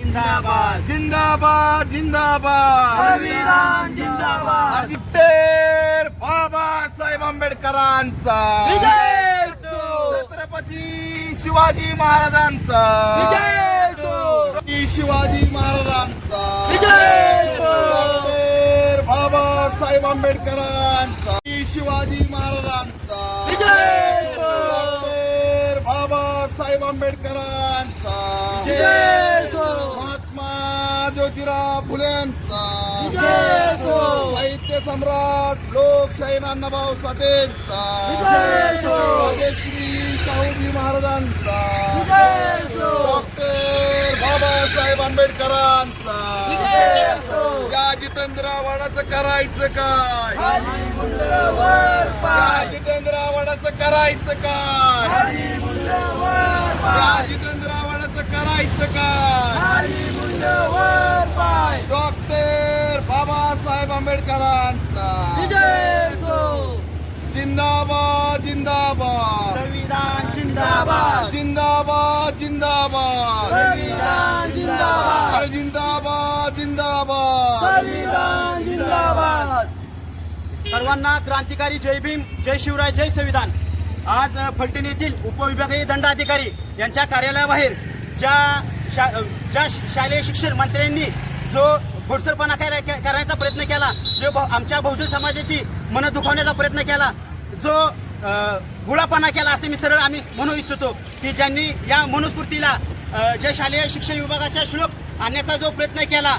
जिंदाबाद. जिंदाबाद जिंदाबाद. जिंदाबाद. आदित्यर बाबासाहेब आंबेडकरांचा. छत्रपती शिवाजी महाराजांचा. शिवाजी महाराजांचा. डॉक्टर बाबासाहेब आंबेडकरांचा. शिवाजी महाराजांचा. डॉक्टर बाबासाहेब आंबेडकरांचा. ज्योतिराव फुलेंचा साहित्य सम्राट लोकशाही नानाभाऊ साठेंचा राजश्री शाहूजी महाराजांचा. डॉक्टर बाबासाहेब आंबेडकरांचा. या जितेंद्र आव्हाडाचं करायचं काय? या जितेंद्र आव्हाडाचं करायचं काय? या जितेंद्र आव्हाडाचं करायचं काय खाली मुंडवर पाय डॉक्टर बाबासाहेब आंबेडकरांचा जिंदाबाद जिंदाबाद! संविधान जिंदाबाद! जिंदाबाद जिंदाबाद! संविधान जिंदाबाद! अरे जिंदाबाद जिंदाबाद! संविधान जिंदाबाद! सर्वांना क्रांतिकारी जय भीम जय शिवराय जय संविधान. आज फलटण येथील उपविभागीय दंडाधिकारी यांच्या कार्यालयाबाहेर ज्या शा ज्या शालेय शिक्षण मंत्र्यांनी जो घोडसरपणा कराय- करायचा प्रयत्न केला. जो आमच्या बहुजन समाजाची मन दुखावण्याचा प्रयत्न केला. जो गुळापणा केला असे मी सरळ आम्ही म्हणू इच्छितो की ज्यांनी या मनुस्फूर्तीला जे शालेय शिक्षण विभागाच्या श्लोक आणण्याचा जो प्रयत्न केला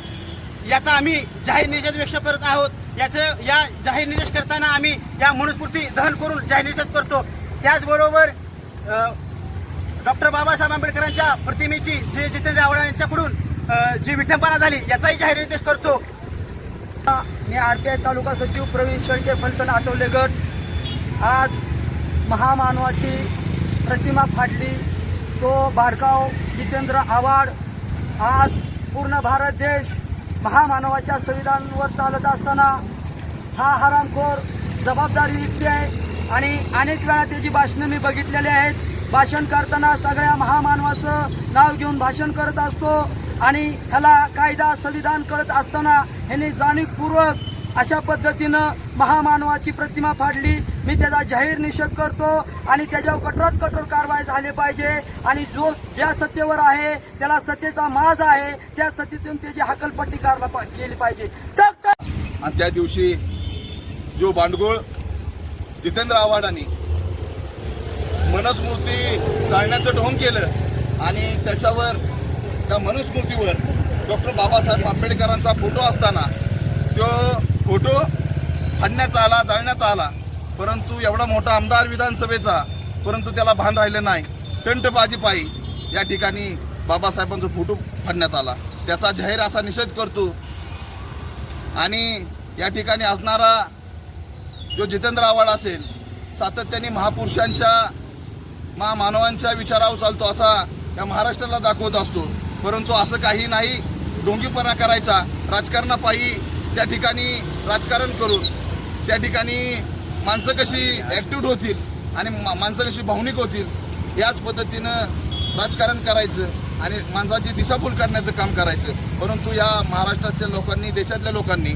याचा आम्ही जाहीर निषेध व्यक्त करत आहोत. याचं या जाहीर निषेध करताना आम्ही या मनुस्फूर्ती दहन करून जाहीर निषेध करतो. त्याचबरोबर डॉक्टर बाबासाहेब आंबेडकरांच्या प्रतिमेची जे जितेंद्र आव्हाड यांच्याकडून जी विठंबना झाली याचाही जाहीर निर्देश करतो. मी आर पी आय तालुका सचिव प्रवीण शेळके फलटण आठवले गट आज महामानवाची प्रतिमा फाडली. तो भाडकाव जितेंद्र आव्हाड आज पूर्ण भारत देश महामानवाच्या संविधानावर चालत असताना हा हरामखोर जबाबदारी इतकी आहे आणि अनेक वेळा त्याची भाषणं मी बघितलेली आहेत. भाषण करताना सगळ्या महामानवाचं नाव घेऊन भाषण करत असतो. आणि ह्याला कायदा संविधान करत असताना ह्यांनी जाणीवपूर्वक अशा पद्धतीनं महामानवाची प्रतिमा फाडली. मी त्याचा जाहीर निषेध करतो आणि त्याच्यावर कठोरात कठोर कारवाई झाली पाहिजे. आणि जो ज्या सत्तेवर आहे त्याला सत्तेचा माज आहे त्या सत्तेतून त्याची हकलपट्टी करायला पा- केली पाहिजे. तर आणि त्या दिवशी जो बांडगोळ जितेंद्र आव्हाडांनी मनस्मृती जाळण्याचं ढोंग केलं आणि त्याच्यावर त्या मनुस्मृतीवर डॉक्टर बाबासाहेब आंबेडकरांचा फोटो असताना तो फोटो फाडण्यात आला जाळण्यात आला. परंतु एवढा मोठा आमदार विधानसभेचा परंतु त्याला भान राहिलं नाही. टंटबाजीपायी या ठिकाणी बाबासाहेबांचा फोटो फाडण्यात आला. त्याचा जाहीर असा निषेध करतो. आणि या ठिकाणी असणारा जो जितेंद्र आव्हाड असेल सातत्याने महापुरुषांच्या महामानवांच्या विचारावर चालतो असा या महाराष्ट्राला दाखवत असतो. परंतु असं काही नाही. डोंगीपणा करायचा. राजकारणापायी त्या ठिकाणी राजकारण करून त्या ठिकाणी माणसं कशी ॲक्टिव्ह होतील आणि मा- माणसं कशी भावनिक होतील याच पद्धतीनं राजकारण करायचं आणि माणसाची दिशाभूल करण्याचं काम करायचं. परंतु या महाराष्ट्रातल्या लोकांनी देशातल्या लोकांनी